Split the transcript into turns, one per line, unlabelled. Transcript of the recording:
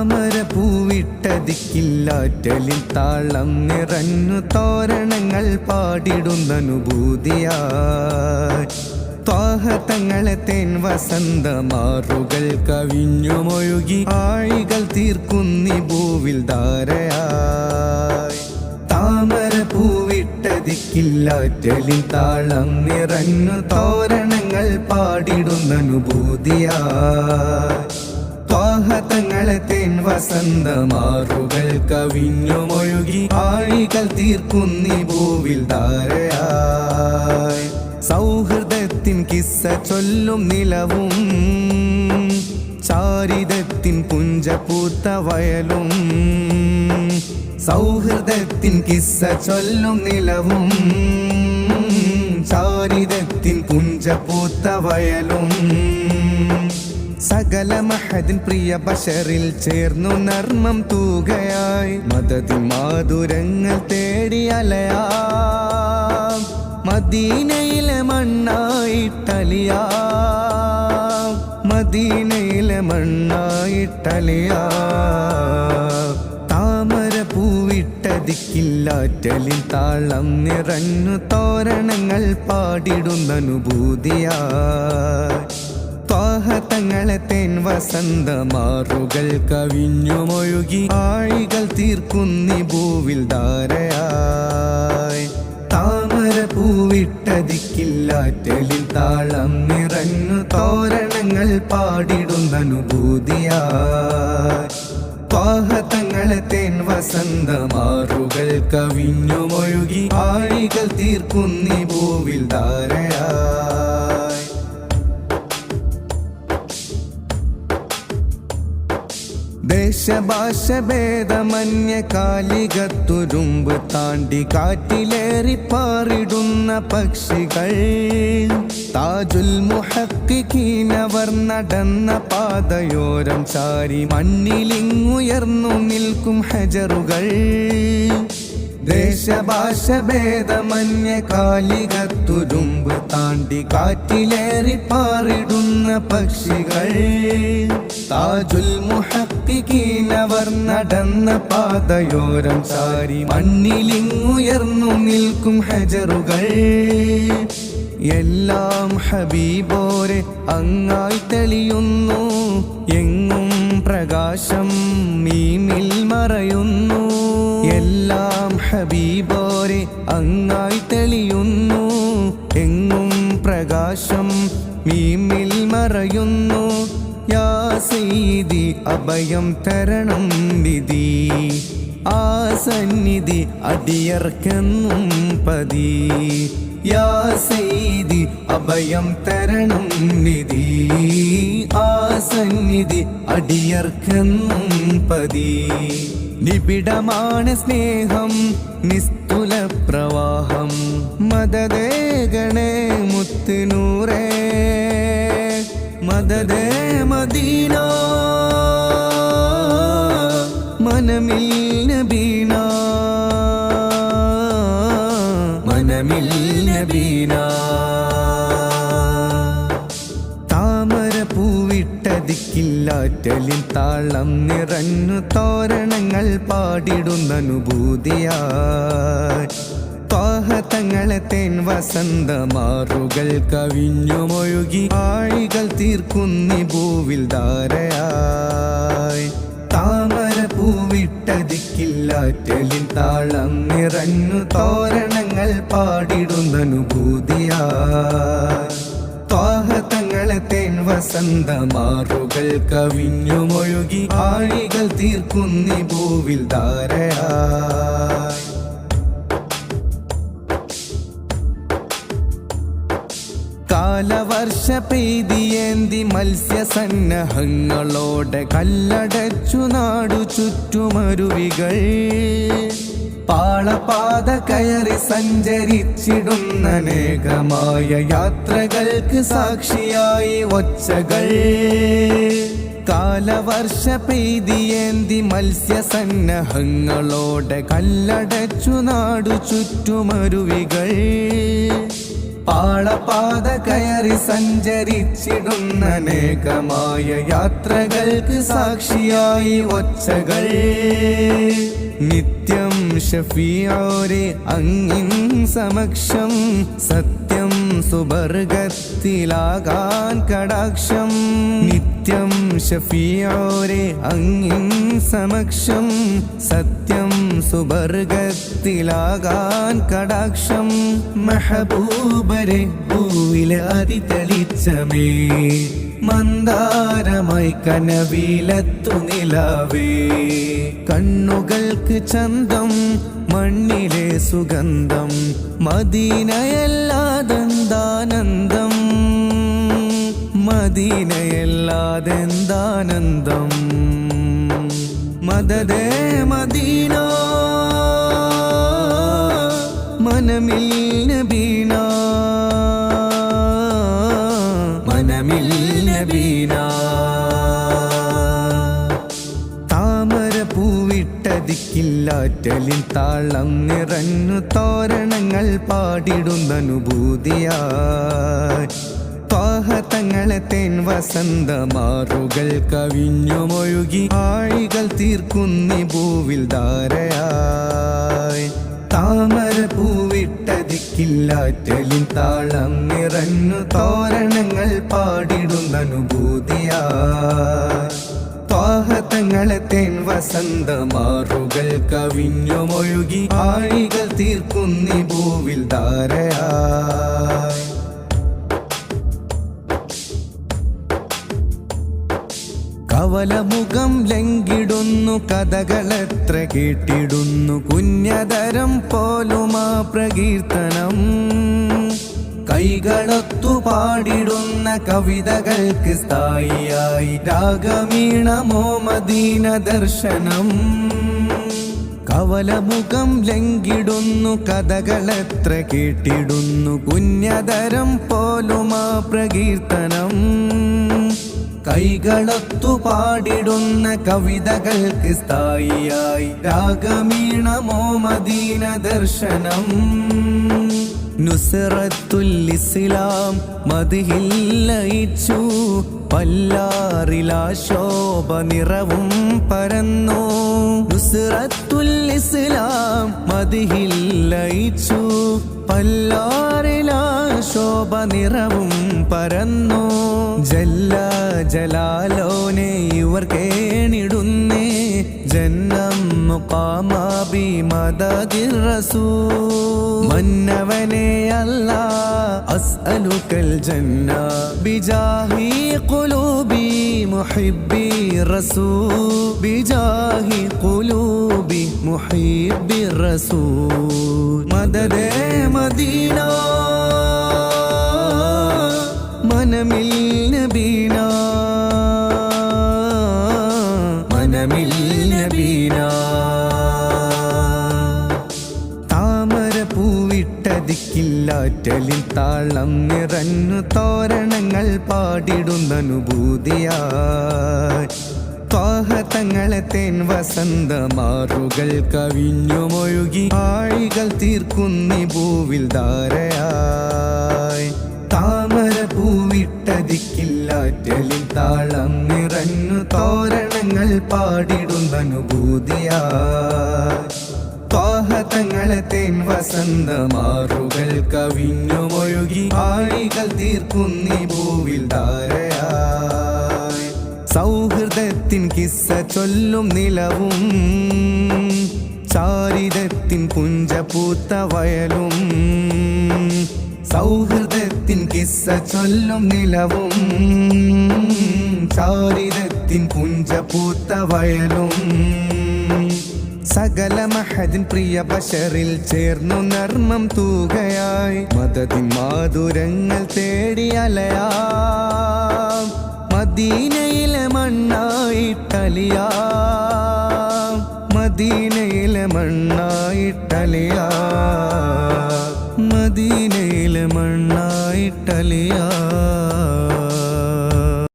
താമര പൂവിട്ടതിക്കില്ലാറ്റലിൽ താളം നിറഞ്ഞു തോരണങ്ങൾ പാടിടുന്ന പാടിടുന്നനുഭൂതിയായി ത്വാഹത്തങ്ങളെ തേൻ വസന്തമാറുകൾ കവിഞ്ഞുമൊഴുകി ആഴികൾ തീർക്കുന്നി ഭൂവിൽ ധാരയായി താമര പൂവിട്ടതിക്കില്ലാറ്റലിൽ താളം നിറഞ്ഞു തോരണങ്ങൾ പാടിടുന്നനുഭൂതിയായി ത്വാഹതങ്ങളെ തേൻ വസന്തമാറുകൾ കവിഞ്ഞുമൊഴുകി ആഴികൾ തീർക്കുന്നി ഭൂവിൽ ധാരയായി. സൗഹൃദത്തിൻ കിസ്സ ചൊല്ലും നിലവും ചാരിതത്തിൻ പുഞ്ചപൂത്ത വയലും സൗഹൃദത്തിൻ കിസ്സ ചൊല്ലും നിലവും ചാരിതത്തിൻ പുഞ്ചപൂത്ത വയലും. സകല മഹദിൻ പ്രിയ ബഷറിൽ ചേർന്നു നർമ്മം തൂകയായി. മതതി മാധുരങ്ങൾ തേടി അലയാ. മദീനയിലെ മണ്ണായിട്ടലിയാ. മദീനയിലെ മണ്ണായിട്ടലിയാ. താമര പൂവിട്ടതിക്കില്ലാറ്റലിൽ താളം നിറഞ്ഞു തോരണങ്ങൾ പാടിടുന്നനുഭൂതിയായി. ത്വാഹതങ്ങളെ തേൻ വസന്തമാറുകൾ കവിഞ്ഞുമൊഴുകി ആഴികൾ തീർക്കുന്നി ഭൂവിൽ ധാരയായി. താമര പൂവിട്ടതിക്കില്ലാറ്റലിൽ താളം നിറഞ്ഞു തോരണങ്ങൾ പാടിടുന്നനുഭൂതിയായി ത്വാഹതങ്ങളെ തേൻ വസന്തമാറുകൾ കവിഞ്ഞുമൊഴുകി ആഴികൾ തീർക്കുന്നി ഭൂവിൽ ധാരയായി. ദേശഭാഷ ഭേദമന്യ കാലികത്തുരുമ്പ് താണ്ടി കാറ്റിലേറി പാറിടുന്ന പക്ഷികൾ. താജുൽ മുഹക്കിനവർ നടന്ന പാതയോരം ചാരി മണ്ണിലിങ്ങുയർന്നു നിൽക്കും ഹജറുകൾ. ദേശഭാഷ ഭേദമന്യ കാലികത്തുരുമ്പ് താണ്ടി കാറ്റിലേറി പാറിടുന്ന പക്ഷികൾ. താജുൽ മുഹക്കിനവർ നടന്ന പാതയോരം ചാരി മണ്ണിലിങ്ങുയർന്നു നിൽക്കും ഹജറുകൾ. എല്ലാം ഹബീബോരെ അങ്ങായി തെളിയുന്നു. എങ്ങും പ്രകാശം മീമിൽ മറയുന്നു. എല്ലാം ഹബീബോരെ അങ്ങായി തെളിയുന്നു. എങ്ങും പ്രകാശം മീമിൽ മറയുന്നു. യാ അഭയം തരണം വിധി. ആ സന്നിധി അടിയർക്കെന്നും പതി. യാ സീതി അഭയം തരണം നിധി. ആ സന്നിധി അടിയർക്കെന്നും പതി. നിബിഡമാണ് സ്നേഹം നിസ്തുല പ്രവാഹം. മദദേഗണേ മുത്തുനൂറേ. മദദേ മദീന. മനമിൽ നബീന. താമര പൂവിട്ടതിക്കില്ലാറ്റലിൽ താളം നിറഞ്ഞു തോരണങ്ങൾ പാടിടുന്ന പാടിടുന്നനുഭൂതിയായി തങ്ങളെ തേൻ വസന്തമാറുകൾ കവിഞ്ഞുമൊഴുകി ആഴികൾ തീർക്കുന്നി ഭൂവിൽ ധാരയായി. താമര പൂവിട്ടതിക്കില്ലാറ്റലിൽ താളം നിറഞ്ഞു തോരണങ്ങൾ പാടിടുന്നനുഭൂതിയായി ത്വാഹതങ്ങളെ തേൻ വസന്തമാറുകൾ കവിഞ്ഞുമൊഴുകി ആഴികൾ തീർക്കുന്നി പൂവിൽ ധാരയാ. കാലവർഷ പെയ്തിയേന്തി മത്സ്യസന്നഹങ്ങളോടെ കല്ലടച്ചു നാടു ചുറ്റുമരുവികൾ. പാളപാത കയറി സഞ്ചരിച്ചിടുന്ന അനേകമായ യാത്രകൾക്ക് സാക്ഷിയായി ഒച്ചകൾ. കാലവർഷ പെയ്തിയേന്തി മത്സ്യസന്നഹങ്ങളോടെ കല്ലടച്ചു നാടു ചുറ്റുമരുവികൾ. പാളപാത കയറി സഞ്ചരിച്ചിടുന്ന അനേകമായ യാത്രകൾക്ക് സാക്ഷിയായി ഒച്ചകൾ. നിത്യം ഷഫിയോരെ അങ്ങിൻ സമക്ഷം സത്യം സുബർഗത്തിലാകാൻ കടാക്ഷം. നിത്യം ഷഫിയോരെ അങ്ങിൻ സമക്ഷം സത്യം സുബർഗത്തിലാകാൻ കടാക്ഷം. മഹബൂബരെ ഭൂവിലെ അതിതെളിച്ചമേ. മന്ദാരമായി കനവിലത്തു നിലാവേ. കണ്ണുകൾക്ക് ചന്തം മണ്ണിലെ സുഗന്ധം മദീനയല്ലാതെന്താനന്ദം. മദീനയല്ലാതെന്താനന്ദം. മദതേ മദീന മനമില്ല പൂവിട്ടതിക്കില്ലാറ്റലിൽ താളം നിറഞ്ഞു തോരണങ്ങൾ പാടിടുന്നനുഭൂതിയായി. പാഹതങ്ങളെ തേൻ വസന്തമാറുകൾ കവിഞ്ഞുമൊഴുകി ആഴികൾ തീർക്കുന്നി ഭൂവിൽ ധാരയായി. താമര പൂവിട്ടതിക്കില്ലാറ്റലിൽ താളം നിറഞ്ഞു തോരണങ്ങൾ പാടിടുന്നനുഭൂതിയായി. പാഹതങ്ങളെ തേൻ വസന്തമാറുകൾ കവിഞ്ഞുമൊഴുകി ആഴികൾ തീർക്കുന്നി ഭൂവിൽ ധാരയായി. കവലമുഖം ലംഘിടുന്നു കഥകളെത്ര കേട്ടിടുന്നു കുഞ്ഞതരം പോലുമാ പ്രകീർത്തനം. കൈകളൊത്തു പാടിടുന്ന കവിതകൾക്ക് സ്ഥായിയായി രാഗമീണമോ മദീന ദർശനം കവലമുഖം ലംഘിടുന്നു കഥകളെത്ര കേട്ടിടുന്നു കുഞ്ഞതരം പോലുമാ പ്രകീർത്തനം. കൈകളൊത്തു പാടിടുന്ന കവിതകൾക്ക് സ്ഥായിയായി രാഗമീണമോ മദീന ദർശനം. നുസറത്തുല്ലിസ്ലാം മതിഹില്ലയിച്ചു പല്ലാറിലാശോഭ നിറവും പരന്നു. നുസറത്തുല്ലിസ്ലാം മതിഹില്ലയിച്ചു പല്ലാറിലാ ശോഭ നിറവും പരന്നു. ജല്ല ജലാലോനെ ഇവർ കേണിടുന്നേ. ജന്നം മുഖാമാബി മദദിർ റസൂൽ മന്നവനെ അല്ല അസ്അലുക്കൽ ജന്ന. ബിജാഹി ഖുലൂബി മുഹിബ്ബി റസൂൽ ബിജാഹി ഖുലൂബി മുഹിബ്ബി റസൂൽ മദദേ മദീന. മനമിൽ നബീന. മനമിൽ നബീന. താമര പൂവിട്ടതിക്കില്ലാറ്റലിൽ താളം നിറഞ്ഞു തോരണങ്ങൾ പാടിടുന്നനുഭൂതിയായി. ത്വാഹതങ്ങളെ തേൻ വസന്തമാറുകൾ കവിഞ്ഞുമൊഴുകി. ആഴികൾ തീർക്കുന്നി ഭൂവിൽ ധാരയായി. പൂവിട്ടതിക്കില്ലാറ്റലിൽ താളം നിറഞ്ഞു തോരണങ്ങൾ പാടിടുന്നനുഭൂതിയായി ത്വാഹതങ്ങളെ തേൻ വസന്തമാറുകൾ കവിഞ്ഞുമൊഴുകി ആഴികൾ തീർക്കുന്നി ഭൂവിൽ ധാരയായി സൗഹൃദത്തിൻ കിസ്സ ചൊല്ലും നിലവും ചാരിതത്തിൻ പുഞ്ചപൂത്ത വയലും. സൗഹൃദത്തിൻ കിസ്സ ചൊല്ലും നിലവും ചാരിതത്തിൻ പുഞ്ചപൂത്ത വയലും. സകല മഹദിൻ പ്രിയ ബഷറിൽ ചേർന്നു നർമ്മം തൂകയായി. മതതി മാധുരങ്ങൾ തേടി അലയാ. മദീനയിലെ മണ്ണായിട്ടലിയാ. മദീനയിലെ മണ്ണായിട്ടലിയാ. മദീനയിലെ മണ്ണായിട്ടലിയാ.